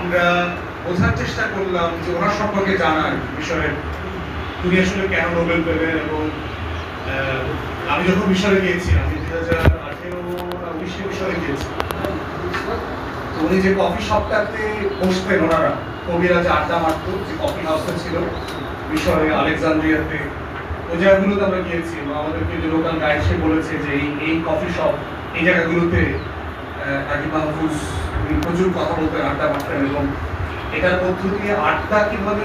আমরা বোঝার চেষ্টা করলাম যে ওনার সম্পর্কে জানার বিষয়ে। তুমি আসলে কেন নোবেল পেলেন এবং আমি যখন মিশরে গিয়েছি, আমি দুই হাজার আঠেরো উনিশে মিশরে গিয়েছি উনি যে কফি শপটাতে বসতেন ওনারা কবিরা যে আড্ডা মারতো, যে কফি হাউসটা ছিল, মিশরে, আলেকজান্দ্রিয়াতে, ওই জায়গাগুলোতে আমরা গিয়েছি এবং আমাদেরকে যে লোকাল গাইড সে বলেছে যে এই এই কফি শপ এই জায়গাগুলোতে আকিব মাহফুজ প্রচুর কথা বলতেন আড্ডা এবং এটার মধ্য দিয়ে আড্ডা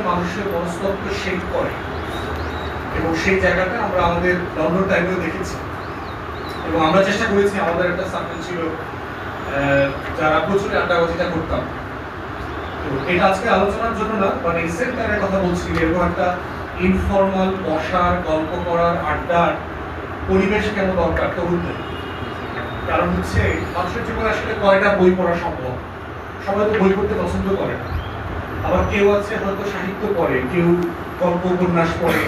মানুষের মনস্তত্ব শেপ করে, এবং সেই জায়গাটা আমরা আমাদের লন্ডন টাইমেও দেখেছি। এবং আমরা চেষ্টা করেছি, আমাদের একটা সার্কেল ছিল যারা প্রচুর আড্ডাবাজিটা করতাম। তো এটা আজকে আলোচনার জন্য না মানে সেন্টারের কথা বলছি, এরকম একটা ইনফর্মাল বসার, গল্প করার, আড্ডার পরিবেশ কেন দরকার, তরুণদের? কারণ হচ্ছে, মানুষের জীবনে আসলে কয়টা বই পড়া সম্ভব? সবাই তো বই পড়তে পছন্দ করে না। আবার কেউ আছে হয়তো সাহিত্য পড়ে, কেউ গল্প উপন্যাস পড়ে,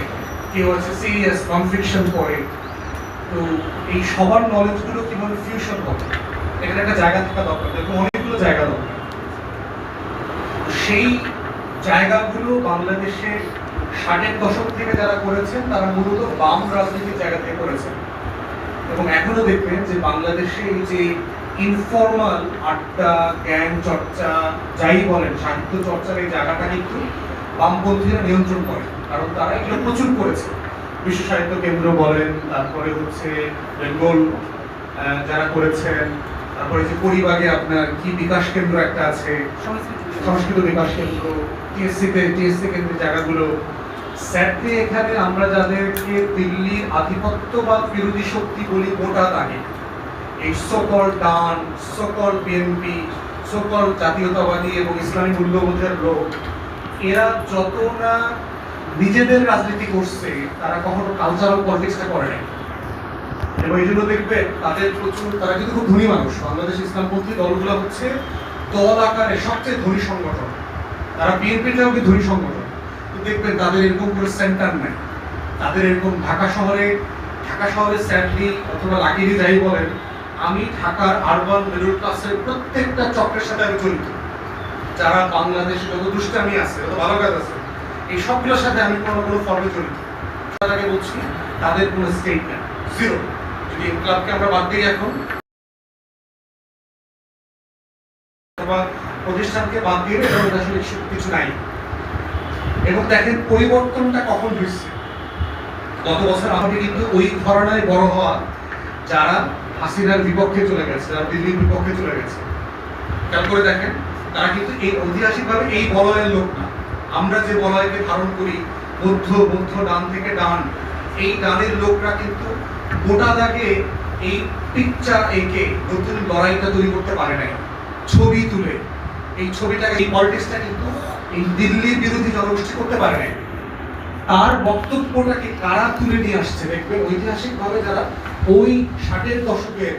কেউ আছে সিরিয়াস নন ফিকশন পড়ে। তো এই সবার নলেজগুলো কীভাবে ফিউশন হবে? এখানে একটা জায়গা থাকা দরকার দেখুন অনেকগুলো জায়গা দরকার। সেই জায়গাগুলো বাংলাদেশে ষাটের দশক থেকে যারা করেছেন, তারা মূলত বাম রাজনীতির জায়গা থেকে করেছেন। এবং এখনও দেখবেন যে বাংলাদেশে এই যে ইনফর্মাল আড্ডা জ্ঞান চর্চা যাই বলেন সাহিত্য চর্চার এই জায়গাটা কিন্তু বামপন্থীরা নিয়ন্ত্রণ করে। কারণ তারা এগুলো প্রচুর করেছে। বিশ্ব সাহিত্য কেন্দ্র বলেন তারপরে হচ্ছে বেঙ্গল যারা করেছেন তারপরে যে পরিবাগে আপনার কি বিকাশ কেন্দ্র একটা আছে সংস্কৃত বিকাশ। কেন্দ্র টিএসসিতে টিএসসি কেন্দ্রের জায়গাগুলো স্যাটলি এখানে আমরা যাদেরকে দিল্লির আধিপত্যবাদ বিরোধী শক্তি বলি গোটা তাকে। এই সকল ডান সকল বিএনপি, সকল জাতীয়তাবাদী এবং ইসলামী মূল্যবোধের লোক, এরা যত না নিজেদের রাজনীতি করছে, তারা কখনো কালচারাল পলিটিক্সটা করে নাই। এবং এই জন্য দেখবে তাদের প্রচুর, তারা কিন্তু খুব ধনী মানুষ। বাংলাদেশ ইসলামপন্থী দলগুলো হচ্ছে দল আকারে সবচেয়ে ধনী সংগঠন। তারা বিএনপিটাও কি ধনী সংগঠন। দেখবেন তাদের এরকম করে সেন্টার নেই। তাদের এরকম ঢাকা শহরে ঢাকা শহরে স্যাডলি অথবা লাকিরি যাই বলেন, আমি ঢাকার আরবান মিডল ক্লাসের প্রত্যেকটা চক্রের সাথে আমি জড়িত। যারা বাংলাদেশে যত দুষ্টামি আছে, যত ভালো কাজ আছে, এই সবগুলোর সাথে আমি কোনো কোনো ফর্মে জড়িত। আগে বলছি, তাদের কোনো স্টেট নেই জিরো যদি ক্লাবকে আমরা বাদ দিই এখন প্রতিষ্ঠানকে বাদ দিয়ে কিছু নাই। এবং দেখেন পরিবর্তনটা কখন হয়েছে গত বছর আমাকে কিন্তু ওই ঘরানায় বড় হওয়া যারা হাসিনার বিপক্ষে চলে গেছে, যারা দিল্লির বিপক্ষে চলে গেছে, খেয়াল করে দেখেন, তারা কিন্তু এই ঐতিহাসিকভাবে এই বলয়ের লোক না। আমরা যে বলয়কে ধারণ করি, মধ্য মধ্য ডান থেকে ডান, এই ডানের লোকরা কিন্তু গোটা দাগে এই পিকচার এঁকে নতুন লড়াইটা তৈরি করতে পারে নাই। ছবি তুলে। এই ছবিটাকে, এই পলিটিক্সটা কিন্তু এই দিল্লির বিরোধী জনগোষ্ঠী করতে পারে নাই। তার বক্তব্যটাকে কারা তুলে নিয়ে আসছে দেখবেন ঐতিহাসিকভাবে যারা ওই ষাটের দশকের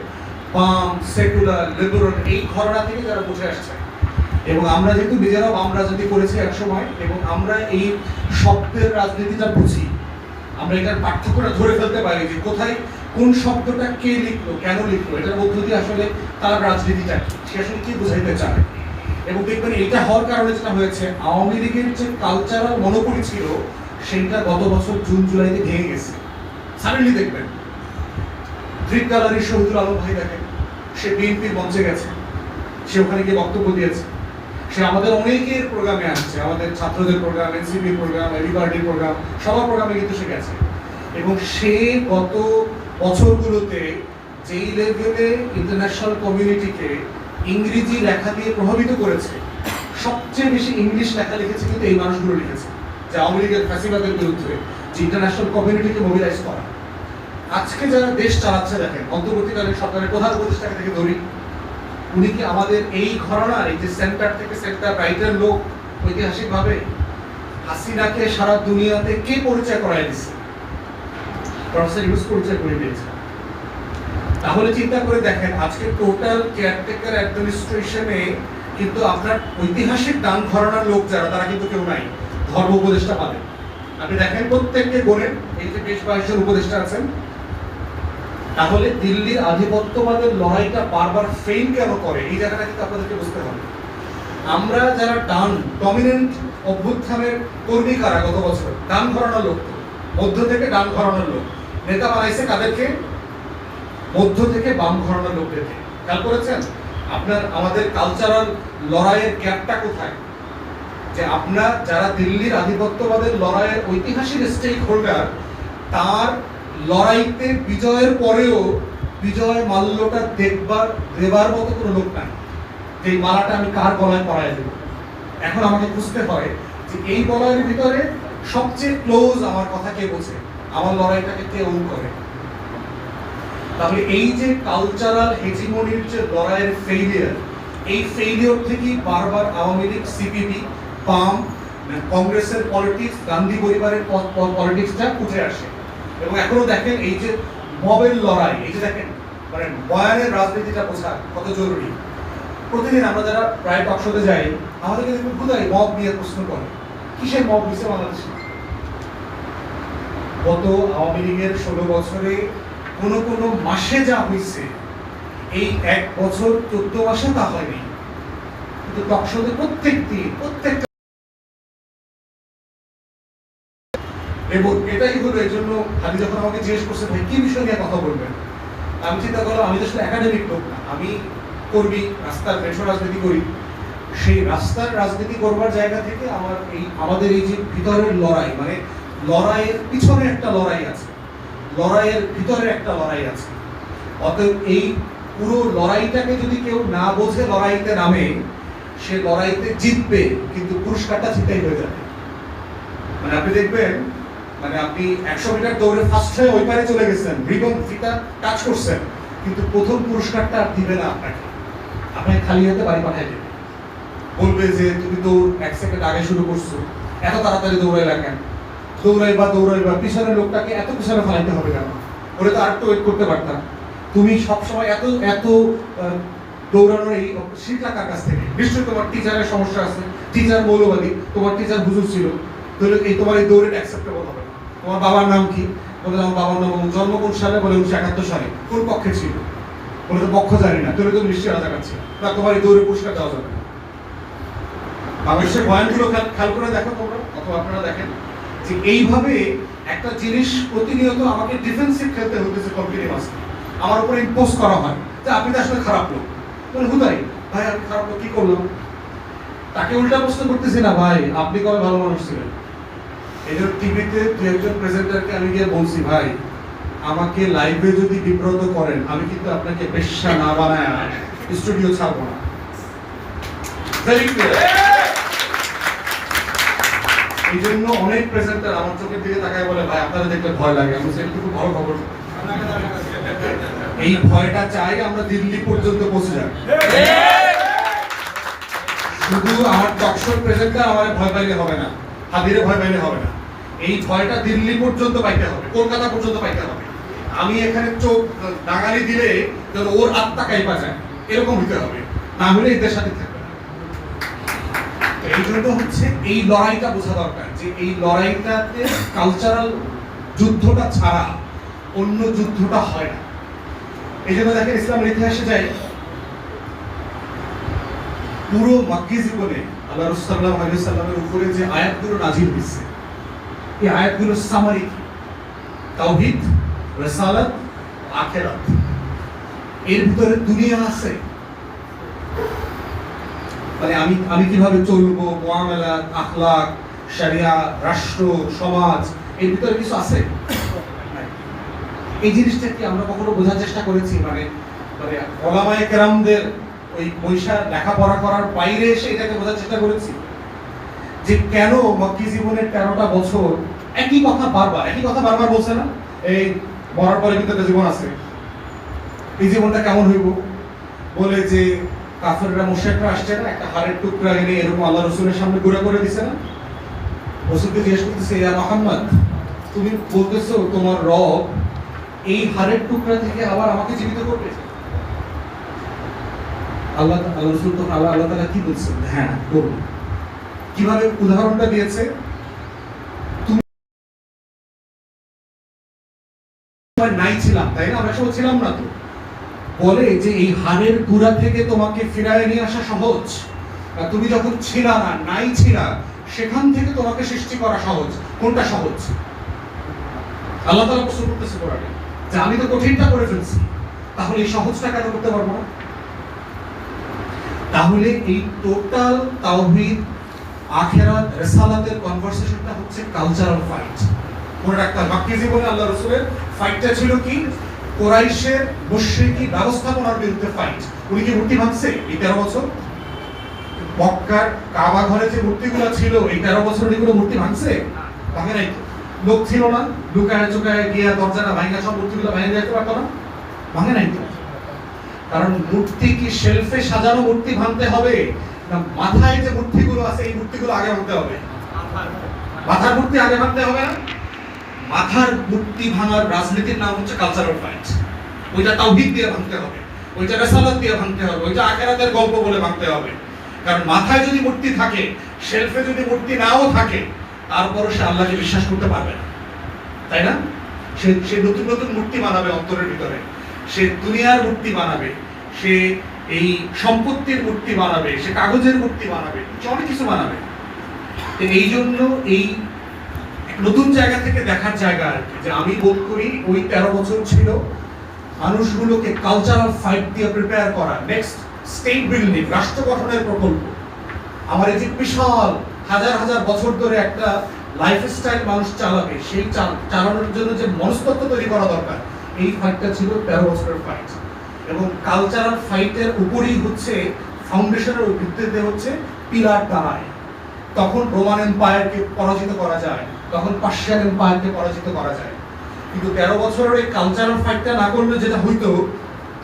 বাম, সেকুলার, লিবারেল এই ঘরনা থেকে যারা বুঝে আসছে। এবং আমরা যেহেতু নিজেরাও বাম রাজনীতি করেছি এক সময় এবং আমরা এই শব্দের রাজনীতিটা বুঝি। আমরা এটার পার্থক্যটা ধরে ফেলতে পারি যে কোথায় কোন শব্দটা কে লিখলো, কেন লিখলো, এটার মধ্য দিয়ে আসলে তার রাজনীতিটা সে আসলে কি বোঝাইতে চায়? এবং দেখবেন এটা হওয়ার কারণে যেটা হয়েছে, আওয়ামী লীগের যে কালচারাল মনোপলি ছিল, সেইটা গত বছর জুন, জুলাইতে ভেঙে গেছে। সাডেনলি দেখবেন গ্রিক গ্যালারির শহীদুল আলম ভাই দেখেন, সে বিএনপির মঞ্চে গেছে। সে ওখানে গিয়ে বক্তব্য দিয়েছে। সে আমাদের অনেকের প্রোগ্রামে আসছে, আমাদের ছাত্রদের প্রোগ্রাম এনসিপি প্রোগ্রাম এলিবার্ডি প্রোগ্রাম সবার প্রোগ্রামে কিন্তু সে গেছে। এবং সে গত বছরগুলোতে যেই লেভেলে ইন্টারন্যাশনাল কমিউনিটিকে ইংরেজি লেখা দিয়ে প্রভাবিত করেছে। সবচেয়ে বেশি ইংলিশ লেখা লিখেছে কিন্তু এই মানুষগুলো লিখেছে, যে আওয়ামী লীগের ফ্যাসিবাদের বিরুদ্ধে, যে ইন্টারন্যাশনাল কমিউনিটিকে মোবিলাইজ করা। আজকে যারা দেশ চালাচ্ছে দেখেন, অন্তর্বর্তীকালীন সরকারের প্রধান উপদেষ্টাকে থেকে ধরি। উনি কি আমাদের এই ঘটনার এই যে সেন্টার থেকে সেন্টার রাইটার লোক ঐতিহাসিকভাবে? হাসিনাকে সারা দুনিয়াতে কে পরিচয় করাই দিচ্ছে প্রফেসর ইউজ পরিচয় করে দিয়েছে তাহলে চিন্তা করে দেখেন, আজকে টোটাল কেয়ারটেকার অ্যাডমিনিস্ট্রেশনে কিন্তু আপনার ঐতিহাসিক দান ঘরানার লোক যারা, তারা কিন্তু কেউ নাই, ধর্ম উপদেষ্টা পাবেন। আপনি দেখেন প্রত্যেককে গোনেন এই যে বেশ বাইশ জন উপদেষ্টা আছেন। তাহলে দিল্লির আধিপত্যবাদের লড়াইটা বারবার ফেইল কেন করে? এই জায়গাটা কিন্তু আপনাদেরকে বুঝতে হবে। আমরা যারা ডান ডমিনেন্ট অভ্যুত্থানের কর্মী কারা গত বছর? ডান ঘরানোর লোক মধ্য থেকে ডান ঘরানোর লোক। নেতা বানাইছে কাদেরকে? মধ্য থেকে বাম ঘরানোর লোকদেরকে খেয়াল করেছেন? আপনার, আমাদের কালচারাল লড়াইয়ের গ্যাপটা কোথায়? যে আপনার যারা দিল্লির আধিপত্যবাদের লড়াইয়ের ঐতিহাসিক স্টেক হোল্ডার তার লড়াইতে বিজয়ের পরেও বিজয় মাল্যটা দেখবার, দেবার মতো কোনো লোক নাই। যে মালাটা আমি কার গলায় পরায় দেব? এখন আমাকে বুঝতে হয় যে এই বলয়ের ভিতরে সবচেয়ে ক্লোজ আমার কথা কে বোঝে? আমার লড়াইটাকে কে ওন করে? তাহলে এই যে কালচারাল হেজিমনির যে লড়াইয়ের ফেইলিয়ার এই ফেইলিয়র থেকেই বারবার আওয়ামী লীগ সিপিবি পাম কংগ্রেসের পলিটিক্স গান্ধী পরিবারের পলিটিক্সটা উঠে আসে। এবং এখনও দেখেন এই যে মবের লড়াই, এই যে দেখেন মানে বয়ানের রাজনীতিটা বোঝা কত জরুরি। প্রতিদিন আমরা যারা প্রায় টকশোতে যাই, আমাদেরকে দেখুন কোথায় মব নিয়ে প্রশ্ন করে? কিসের মব হয়েছে বাংলাদেশে? গত আওয়ামী লীগের ষোলো বছরে কোন কোন মাসে যা হয়েছে, এই এক বছর চোদ্দ মাসে তা হয়নি। কিন্তু টকশোতে প্রত্যেক দিন প্রত্যেকটা এবং এটাই হলো এই জন্য আমি যখন আমাকে জিজ্ঞেস করছে, ভাই, কি বিষয় নিয়ে কথা বলবেন? আমি চিন্তা করলাম, আমি তো আসলে একাডেমিক লোক না, আমি কর্মী, রাস্তার মেট্রো রাজনীতি করি। সেই রাস্তার রাজনীতি করবার জায়গা থেকে আমার এই, আমাদের এই যে ভিতরের লড়াই মানে লড়াইয়ের পিছনে একটা লড়াই আছে। লড়াইয়ের ভিতরে একটা লড়াই আছে। অতএব এই পুরো লড়াইটাকে যদি কেউ না বোঝে লড়াইতে নামে, সে লড়াইতে জিতবে, কিন্তু পুরস্কারটা জিতেই হয়ে যাবে। মানে আপনি দেখবেন মানে আপনি একশো মিটার দৌড়ে ফার্স্ট হয়ে ওই পারে চলে গেছেন রিবন ফিতা কাজ করছেন, কিন্তু প্রথম পুরস্কারটা আর দিবে না আপনাকে। আপনাকে খালি হাতে বাড়ি পাঠিয়ে দেবে। বলবে যে, তুমি তো এক সেকেন্ড আগে শুরু করছ, এত তাড়াতাড়ি দৌড়ে কেন? দৌড়াইবা দৌড়াইবা। পিছনের লোকটাকে এত পিছনে ফেলাইতে হবে কেন? ওরা তো আর আরেকটু ওয়েট করতে পারতাম। তুমি সবসময় এত এত দৌড়ানোর এই শিক্ষা কাছ থেকে। নিশ্চয়ই তোমার টিচারের সমস্যা আছে। টিচার মৌলবাদী, তোমার টিচার হুজুর ছিল। তাহলে এই তোমার এই দৌড়ের অ্যাকসেপ্টেবল হবে তোমার বাবার নাম কি? বলে আমার বাবার নাম। জন্ম কোন সালে? বলে উনিশশো একাত্তর সালে। কোন পক্ষে ছিল? বলে তো পক্ষ জানি না। তাহলে তো নিশ্চয়ই রাজাকার ছিল না, তোমার এই দৌড়ে পুরস্কার দেওয়া যাবে। বাংলাদেশের বয়ানগুলো খেয়াল করে দেখো তোমরা, অথবা আপনারা দেখেন। যে এইভাবে একটা জিনিস প্রতিনিয়ত আমাকে ডিফেন্সিভ খেলতে হতেছে কন্টিনিউয়াস আমার উপরে ইম্পোজ করা হয় যে আপনি তো আসলে খারাপ লোক। বলে, হুদাই, ভাই, আমি খারাপ লোক, কি করলাম? তাকে উল্টা প্রশ্ন করতেছি, না, ভাই, আপনি কবে ভালো মানুষ ছিলেন? এই জন্য টিভিতে দু একজন প্রেজেন্টারকে আমি গিয়ে বলছি, ভাই, আমাকে লাইভে যদি বিব্রত করেন, আমি কিন্তু আপনাকে বেশ্যা না বানায় স্টুডিও ছাড়বো না। Very clear. এই জন্য অনেক প্রেজেন্টার আমার চোখের দিকে তাকায় বলে, ভাই আপনারা দেখলে ভয় লাগে আমি এটা খুব ভালো খবর। এই ভয়টা চাই আমরা দিল্লি পর্যন্ত পৌঁছে যাই শুধু আমার টকশোর প্রেজেন্টার আমার ভয় পাইলে হবে না হাদিরে ভয় পাইলে হবে না। এই ভয়টা দিল্লি পর্যন্ত পাইতে হবে, কলকাতা পর্যন্ত পাইতে হবে। আমি এখানে চোখ ডাঙালি দিলে যেন ওর আত্মা কাইপা যায়, এরকম হতে হবে। না হলে এদের সাথে থাকবে। এই জন্য হচ্ছে এই লড়াইটা বোঝা দরকার যে এই লড়াইটাতে কালচারাল যুদ্ধটা ছাড়া অন্য যুদ্ধটা হয় না। এই জন্য দেখেন ইসলামের ইতিহাসে যাই পুরো মাক্কি জীবনে আল্লাহ রসুল্লাহ আলাইসাল্লামের উপরে যে আয়াতগুলো নাজিল হয়েছে, এই আয়াতগুলো সামারি কি? তাওহিদ, রেসালাত, আখেরাত। এর ভিতরে দুনিয়া আছে মানে আমি আমি কীভাবে চলবো মোয়ামেলা আখলাক, শরিয়া, রাষ্ট্র, সমাজ, এর ভিতরে কিছু আছে? এই জিনিসটা কি আমরা কখনো বোঝার চেষ্টা করেছি? মানে মানে ওলামায়ে কেরামদের ওই পয়সা লেখাপড়া করার বাইরে এসে এটাকে বোঝার চেষ্টা করেছি? যে কেন মক্কি জীবনের তেরোটা বছর একই কথা বারবার, একই কথা বারবার বলছে না? এই মরার পরে কিন্তু একটা জীবন আছে। এই জীবনটা কেমন হইব? বলে যে কাফেররা মুশরিকরা আসছে না, একটা হাড়ের টুকরা এনে এরকম আল্লাহ রসুলের সামনে ঘুরে করে দিছে না? রসুলকে জিজ্ঞেস করতেছে, ইয়া মোহাম্মদ, তুমি বলতেছো তোমার রব এই হাড়ের টুকরা থেকে আবার আমাকে জীবিত করবে? আল্লাহ আল্লাহ রসুল তখন আল্লাহ আল্লাহ তালা কি বলছেন? হ্যাঁ করব কীভাবে উদাহরণটা দিয়েছে? নাই ছিলাম, তাই না? আমরা সময় ছিলাম না তো। বলে যে এই হারের গুড়া থেকে তোমাকে ফিরায় নিয়ে আসা সহজ। আর তুমি যখন ছিলা না, নাই ছিলা, সেখান থেকে তোমাকে সৃষ্টি করা সহজ। কোনটা সহজ? আল্লাহ তাআলা প্রশ্ন করতেছে কোরআনে, যে আমি তো কঠিনটা করে ফেলছি, তাহলে এই সহজটা কেন করতে পারব না? তাহলে এই টোটাল তাওহীদ, আখেরাত, রেসালাতের কনভারসেশনটা হচ্ছে কালচারাল ফাইট মনে রাখতে হবে মাক্কি জীবনে আল্লাহ রসুলের ফাইটটা ছিল কি? কোরাইশের মুশরিকি ব্যবস্থাপনার বিরুদ্ধে ফাইট উনি কি মূর্তি ভাঙছে এই তেরো বছর? মক্কার কাবা ঘরে যে মূর্তিগুলো ছিল, এই তেরো বছর এগুলো মূর্তি ভাঙছে? ভাঙে নাই তো। লোক ছিল না, লুকায় চুকায় গিয়া দরজাটা ভাঙা সব মূর্তিগুলো ভেঙে যেতে পারতো না। ভাঙে নাই তো। কারণ মূর্তি কি শেলফে সাজানো মূর্তি ভাঙতে হবে, না মাথায় যে মূর্তিগুলো আছে, এই মূর্তিগুলো আগে ভাঙতে হবে? মাথার মূর্তি আগে ভাঙতে হবে না? মাথার মূর্তি ভাঙার রাজনীতির নাম হচ্ছে কালচারাল ফাইট ওইটা তাওহীদ দিয়ে ভাঙতে হবে, ওইটা রেসালাত দিয়ে ভাঙতে হবে, ওইটা আখেরাতের গল্প বলে ভাঙতে হবে। কারণ মাথায় যদি মূর্তি থাকে, শেলফে যদি মূর্তি নাও থাকে, তারপরও সে আল্লাহকে বিশ্বাস করতে পারবে না। তাই না? সে সে নতুন নতুন মূর্তি বানাবে অন্তরের ভিতরে। সে দুনিয়ার মূর্তি বানাবে, সে এই সম্পত্তির মূর্তি বানাবে, সে কাগজের মূর্তি বানাবে, সে অনেক কিছু বানাবে। এই জন্য এই নতুন জায়গা থেকে দেখার জায়গা আর কি, যে আমি বোধ করি ওই তেরো বছর ছিল, মানুষগুলোকে কালচারাল ফাইট দিয়ে প্রিপেয়ার করা নেক্সট স্টেট বিল্ডিং রাষ্ট্র গঠনের প্রকল্প। আমার এই যে বিশাল, হাজার হাজার বছর ধরে একটা লাইফস্টাইল মানুষ চালাবে, সেই চালানোর জন্য যে মনস্তত্ব তৈরি করা দরকার, এই ফাইটটা ছিল তেরো বছরের ফাইট এবং কালচারাল ফাইটের উপরই হচ্ছে ফাউন্ডেশনের ভিত্তিতে হচ্ছে, পিলার দাঁড়ায়। তখন রোমান এম্পায়ারকে পরাজিত করা যায়। তখন পার্সিয়ান এম্পায়ারকে পরাজিত করা যায়। কিন্তু তেরো বছরের এই কালচারাল ফাইটটা না করলে যেটা হইতো,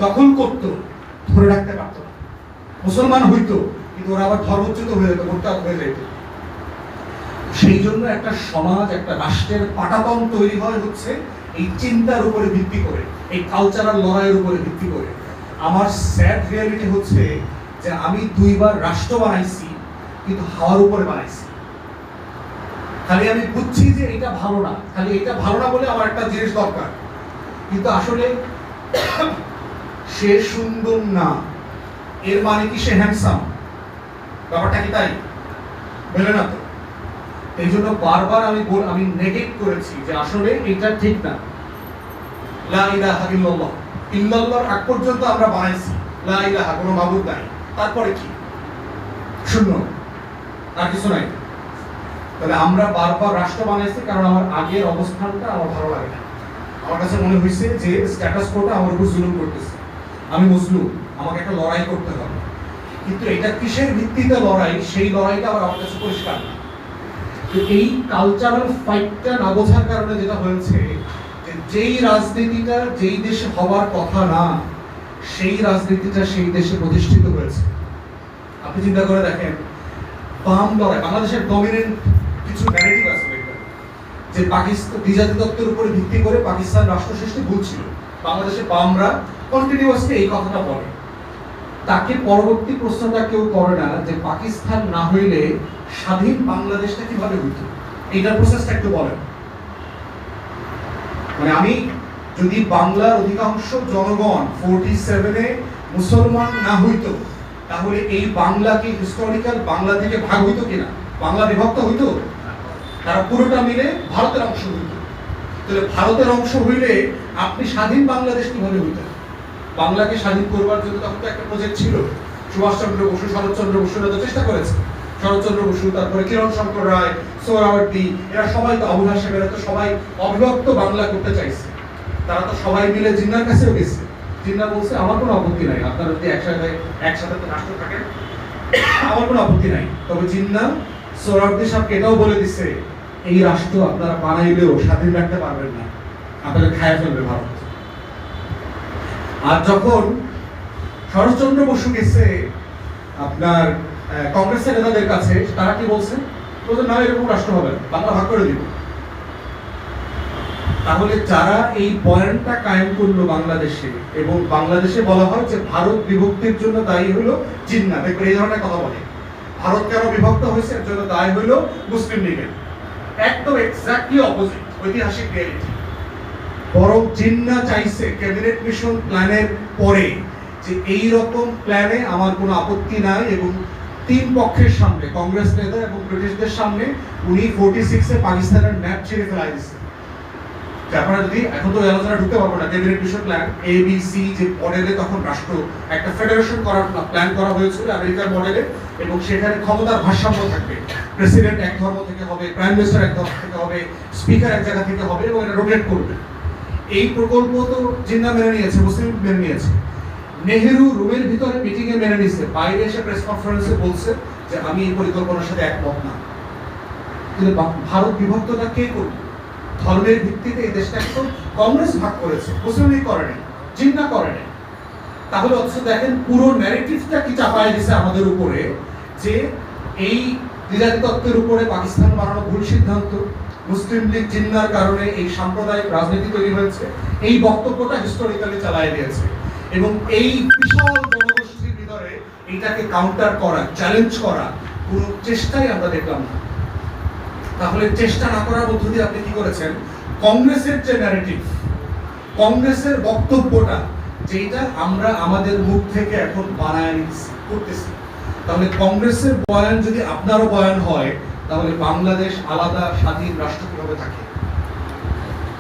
তখন করতো, ধরে রাখতে পারতো না। মুসলমান হইতো, কিন্তু ওরা আবার ধর্মচ্যুত হয়ে যেত মোরতাদ হয়ে যেত সেই জন্য একটা সমাজ, একটা রাষ্ট্রের পাটাতন তৈরি হয় হচ্ছে এই চিন্তার উপরে ভিত্তি করে, এই কালচারাল লড়াইয়ের উপরে ভিত্তি করে। আমার স্যাড রিয়ালিটি হচ্ছে যে আমি দুইবার রাষ্ট্র বানাইছি, কিন্তু হাওয়ার উপরে বানাইছি। খালি আমি বুঝছি যে এটা ভালো না। খালি এটা ভালো না বলে আমার একটা জিনিস দরকার। কিন্তু আসলে সে সুন্দর না। এর মানে কি সে হ্যান্ডসাম ব্যাপারটা কি তাই? মেলে না তো। এই জন্য বারবার আমি বল- আমি নেগেট করেছি যে আসলে এটা ঠিক না। লা ইলাহা ইল্লাল্লাহ। ইল্লাল্লাহর আগ পর্যন্ত আমরা বানাইছি। লা ইলাহা, কোনো মাবুদ নাই। তারপরে কি? শূন্য। আর কিছু নাই। তাহলে আমরা বারবার রাষ্ট্র বানাইছি কারণ আমার আগের অবস্থানটা আমার ভালো লাগে না। আমার কাছে মনে হয়েছে যে স্ট্যাটাস কোটা আমার উপর জুলুম করতেছে। আমি মুসলুম আমাকে একটা লড়াই করতে হবে। কিন্তু এটা কিসের ভিত্তিতে লড়াই? সেই লড়াইটা আবার আমার কাছে পরিষ্কার না। তো এই কালচারাল ফাইটটা না বোঝার কারণে যেটা হয়েছে, যে যেই রাজনীতিটা যেই দেশে হওয়ার কথা না, সেই রাজনীতিটা সেই দেশে প্রতিষ্ঠিত হয়েছে। আপনি চিন্তা করে দেখেন, বাম লড়াই, বাংলাদেশের ডমিনেন্ট কিছু ন্যারেটিভ আছে যে পাকিস্তান দ্বিজাতি তত্ত্বের উপরে ভিত্তি করে পাকিস্তান রাষ্ট্র সৃষ্টি ভুল ছিল। বাংলাদেশে বামরা কন্টিনিউয়াসলি এই কথাটা বলে। তাকে পরবর্তী প্রশ্নটা কেউ করে না যে পাকিস্তান না হইলে স্বাধীন বাংলাদেশটা কীভাবে হইত? এইটার প্রসেসটা একটু বলেন। মানে আমি যদি বাংলার অধিকাংশ জনগণ ফোরটি সেভেনে মুসলমান না হইতো, তাহলে এই বাংলা কি হিস্টোরিক্যাল বাংলা থেকে ভাগ হইতো কিনা? বাংলা বিভক্ত হইতো, তারা পুরোটা মিলে ভারতের অংশ হইত। তাহলে ভারতের অংশ হইলে আপনি স্বাধীন বাংলাদেশ কীভাবে হইতেন বাংলাকে স্বাধীন করবার জন্য তখন তো একটা প্রজেক্ট ছিল। সুভাষচন্দ্র বসু, শরৎচন্দ্র বসু এরা তো চেষ্টা করেছে। শরৎচন্দ্র বসু, তারপরে কিরণ শঙ্কর রায়, সোহরাওয়ার্দী, এরা সবাই তো আবুল হাসেম এরা তো সবাই অবিভক্ত বাংলা করতে চাইছে। তারা তো সবাই মিলে জিন্নার কাছেও গেছে। জিন্না বলছে, আমার কোনো আপত্তি নাই। আপনারা যদি একসাথে একসাথে রাষ্ট্র থাকেন, আমার কোনো আপত্তি নাই। তবে জিন্না সোহরাওয়ার্দী সাহেবকে এটাও বলে দিছে, এই রাষ্ট্র আপনারা বানাইলেও স্বাধীন রাখতে পারবেন না। আপনাদের খায় ফেলবে ভারত। আর যখন শরৎচন্দ্র বসু গেছে, আপনার কংগ্রেসের নেতাদের কাছে, তারা কি বলছে? বলছে, না, এরকম রাষ্ট্র হবে বাংলা ভাগ করে দিব। তাহলে যারা এই পয়েন্টটা কায়েম করল বাংলাদেশে, এবং বাংলাদেশে বলা হয় যে ভারত বিভক্তির জন্য দায়ী হলো জিন্না দেখবেন এই ধরনের কথা বলে। ভারত কেন বিভক্ত হয়েছে? এর জন্য দায়ী হলো মুসলিম লীগের। একদম এক্স্যাক্টলি অপোজিট ঐতিহাসিক রিয়েলিটি বরং জিন্না চাইছে ক্যাবিনেট মিশন প্ল্যানের পরে যে এই রকম প্ল্যানে আমার কোনো আপত্তি নাই এবং তিন পক্ষের সামনে, কংগ্রেস নেতা এবং ব্রিটিশদের সামনে, উনি ফোর্টি সিক্সে পাকিস্তানের ম্যাপ ছেড়ে ফেলা দিচ্ছে যে আপনারা যদি এখন তো আলোচনা ঢুকতে পারব না cabinet mission plan A B C যে মডেলে তখন রাষ্ট্র, একটা ফেডারেশন করার প্ল্যান করা হয়েছিল আমেরিকার মডেলে এবং সেখানে ক্ষমতার ভারসাম্য থাকবে। প্রেসিডেন্ট এক ধর্ম থেকে হবে প্রাইম মিনিস্টার এক ধর্ম থেকে হবে স্পিকার এক জায়গা থেকে হবে এবং এটা রোটেট করবে। এই প্রকল্প তো জিন্না মেনে নিয়েছে, মুসলিম মেনে নিয়েছে। নেহেরু রুমের ভিতরে মিটিং এ মেনে নিয়েছে বাইরে এসে প্রেস কনফারেন্সে বলছে যে, আমি এই পরিকল্পনার সাথে একমত না। কিন্তু ভারত বিভক্তটা কে করবে? ধর্মের ভিত্তিতে এই দেশটাকে তো কংগ্রেস ভাগ করেছে মুসলিম লীগ করেনি জিন্না করেনি তাহলে অথচ দেখেন পুরো ন্যারেটিভটা কি চাপায় দিছে আমাদের উপরে? যে এই তত্ত্বের উপরে পাকিস্তান বানানো ভুল সিদ্ধান্ত, মুসলিম লীগ জিন্নার কারণে এই সাম্প্রদায়িক রাজনীতি তৈরি হয়েছে, এই বক্তব্যটা হিস্টোরিক্যালি চালায় দিয়েছে। এবং এই বিশাল জনগোষ্ঠীর ভিতরে এটাকে কাউন্টার করা চ্যালেঞ্জ করা, কোনো চেষ্টাই আমরা দেখলাম না। তাহলে চেষ্টা না করার মধ্য দিয়ে আপনি কি করেছেন? কংগ্রেসের যে ন্যারেটিভ কংগ্রেসের বক্তব্যটা যেটা আমরা আমাদের মুখ থেকে এখন বানায় করতেছি। তাহলে কংগ্রেসের বয়ান যদি আপনারও বয়ান হয়, তাহলে বাংলাদেশ আলাদা স্বাধীন রাষ্ট্র কীভাবে থাকে?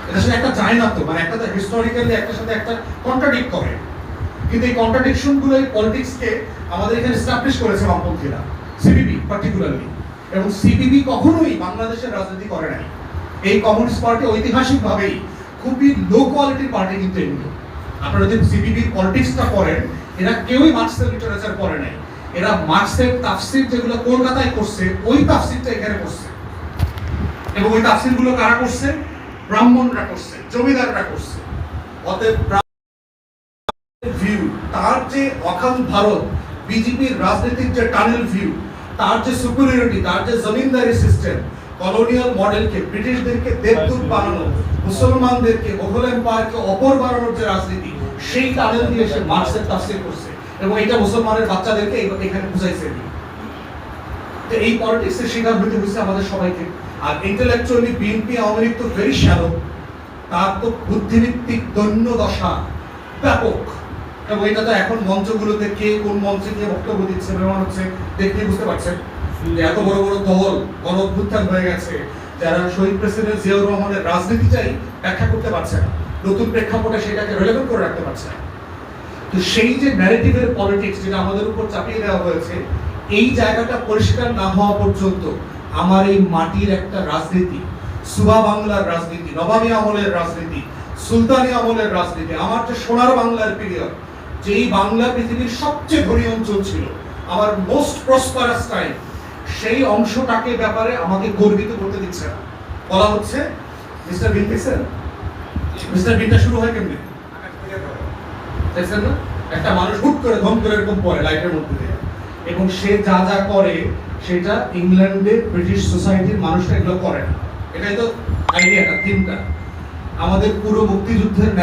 এটা সাথে একটা যায় না তো মানে একটা তো হিস্টোরিক্যালি একটার সাথে একটা কন্ট্রাডিক্ট করে। কিন্তু এই কন্ট্রাডিকশনগুলো এই পলিটিক্সকে আমাদের এখানে এস্টাবলিশ করেছে বামপন্থীরা সিপিবি পার্টিকুলারলি এবং সিপিবি কখনোই বাংলাদেশের রাজনীতি করে নাই এই কমিউনিস্ট পার্টি ঐতিহাসিকভাবেই খুবই লো কোয়ালিটির পার্টি কিন্তু এগুলো আপনারা যদি সিপিবির পলিটিক্সটা করেন এরা কেউই মার্কসের লিটারেচার পড়ে নাই। এরা মার্কসের তাফসির যেগুলো কলকাতায় করছে, ওই তাফসিরটা এখানে করছে। এবং ওই তাফসিরগুলো কারা করছে? ব্রাহ্মণরা করছে, জমিদাররা করছে। অতএব ভিউ তার যে অখান ভারত বিজেপির রাজনীতির যে টানেল ভিউ তার যে সুপিরিয়রিটি তার যে জমিনদারি সিস্টেম কলোনিয়াল মডেলকে ব্রিটিশদেরকে দেবদূত বানানো মুসলমানদেরকে মোঘল এম্পায়ারকে অপর বানানোর যে রাজনীতি সেই টানেল দিয়ে সে মার্কসের তাফসির করছে এবং এটা মুসলমানের বাচ্চাদেরকে এখানে বুঝাইছে। তো এই পলিটিক্সের শিকার হতে হয়েছে আমাদের সবাইকে। আর ইন্টেলেকচুয়ালি বিএনপি আওয়ামী লীগ তো ভেরি শ্যালো তার তো বুদ্ধিভিত্তিক দৈন্য দশা ব্যাপক। এবং এটা তো এখন মঞ্চগুলোতে কে কোন মঞ্চে কে বক্তব্য দিচ্ছে প্রমাণ হচ্ছে, দেখলে বুঝতে পারছেন। এত বড় বড় দল গণ অভ্যুত্থান হয়ে গেছে, যারা শহীদ প্রেসিডেন্ট জিয়াউর রহমানের ব্যাখ্যা করতে পারছে না, নতুন প্রেক্ষাপটে সেটাকে রেলেভেন্ট করে রাখতে পারছে না। তো সেই যে ন্যারেটিভের পলিটিক্স যেটা আমাদের উপর চাপিয়ে দেওয়া হয়েছে, এই জায়গাটা পরিষ্কার না হওয়া পর্যন্ত আমার এই মাটির একটা রাজনীতি, সুবা বাংলার রাজনীতি, নবাবী আমলের রাজনীতি, সুলতানি আমলের রাজনীতি, আমার যে সোনার বাংলার পিরিয়ড যেই বাংলা পৃথিবীর সবচেয়ে ধনী অঞ্চল ছিল, আমার মোস্ট প্রসপারাস টাইম সেই অংশটাকে ব্যাপারে আমাকে গর্বিত করতে দিচ্ছে না। বলা হচ্ছে, মিস্টার বিনতেছেন মিস্টার বিনটা শুরু হয় কেমনে? দেখছেন না? একটা মানুষ হুট করে ধম করে এরকম পড়ে লাইটের মধ্যে দিয়ে। এবং সে যা যা করে, সেটা ইংল্যান্ডের ব্রিটিশ সোসাইটির মানুষরা এগুলো করে না। এটাই তো আইডিয়াটা থিমটা আমাদের পুরো মুক্তিযুদ্ধের